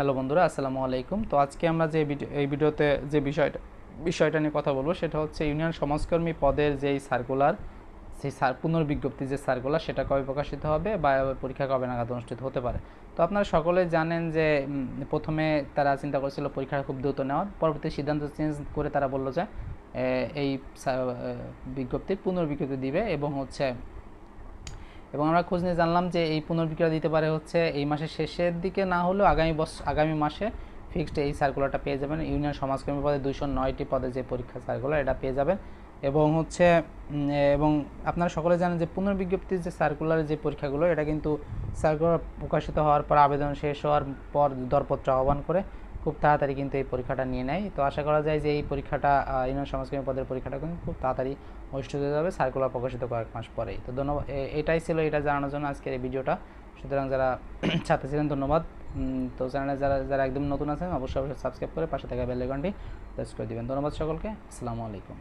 Hello বন্ধুরা, আসসালামু আলাইকুম। তো আজকে আমরা যে এই ভিডিওতে যে বিষয়টা বিষয়টা নিয়ে কথা বলব সেটা হচ্ছে ইউনিয়ন সমাজকর্মী পদের যেই সার্কুলার সেই সার পুনর্বিজ্ঞপ্তি যে সার্কুলার সেটা কবে প্রকাশিত হবে বা পরীক্ষা কবে নাগাদ অনুষ্ঠিত হতে পারে। তো আপনারা সকলে জানেন যে প্রথমে তারা চিন্তা করেছিল পরীক্ষা খুব দ্রুত নেওয়ার, পরবর্তী সিদ্ধান্ত চেঞ্জ করে তারা বলল যে এই বিজ্ঞপ্তির পুনর্বিজ্ঞপ্তি দিবে এবং হচ্ছে এবং আমরা খোঁজ নিয়ে জানলাম যে এই পুনর্বিক্রয় দিতে পারে হচ্ছে এই মাসের শেষের দিকে, না হলেও আগামী বছর আগামী মাসে ফিক্সড এই সার্কুলারটা পেয়ে যাবেন। ইউনিয়ন সমাজকর্মী পদে দুইশো নয়টি পদে যে পরীক্ষা সার্কুলার এটা পেয়ে যাবেন। এবং হচ্ছে এবং আপনারা সকলে জানেন যে পুনর্বিজ্ঞপ্তির যে সার্কুলার যে পরীক্ষাগুলো, এটা কিন্তু সার্কুলার প্রকাশিত হওয়ার পর, আবেদন শেষ হওয়ার পর দরপত্র আহ্বান করে খুব তাড়াতাড়ি কিন্তু এই পরীক্ষাটা নিয়ে নেয়। তো আশা করা যায় যে এই পরীক্ষাটা ইউনিয়ন সমাজকর্মী পদের পরীক্ষাটা কিন্তু খুব তাড়াতাড়ি অনুষ্ঠিত হয়ে যাবে সার্কুলার প্রকাশিত কয়েক মাস পরেই। তো ধন্যবাদ এটাই ছিল এটা জানানোর জন্য আজকের এই ভিডিওটা। সুতরাং যারা ছাত্র ছিলেন, ধন্যবাদ। তো চ্যানেলে যারা যারা একদম নতুন আছেন, অবশ্যই অবশ্যই সাবস্ক্রাইব করে পাশে থাকা বেল প্রেস করে দেবেন। ধন্যবাদ সকলকে। আসসালামু আলাইকুম।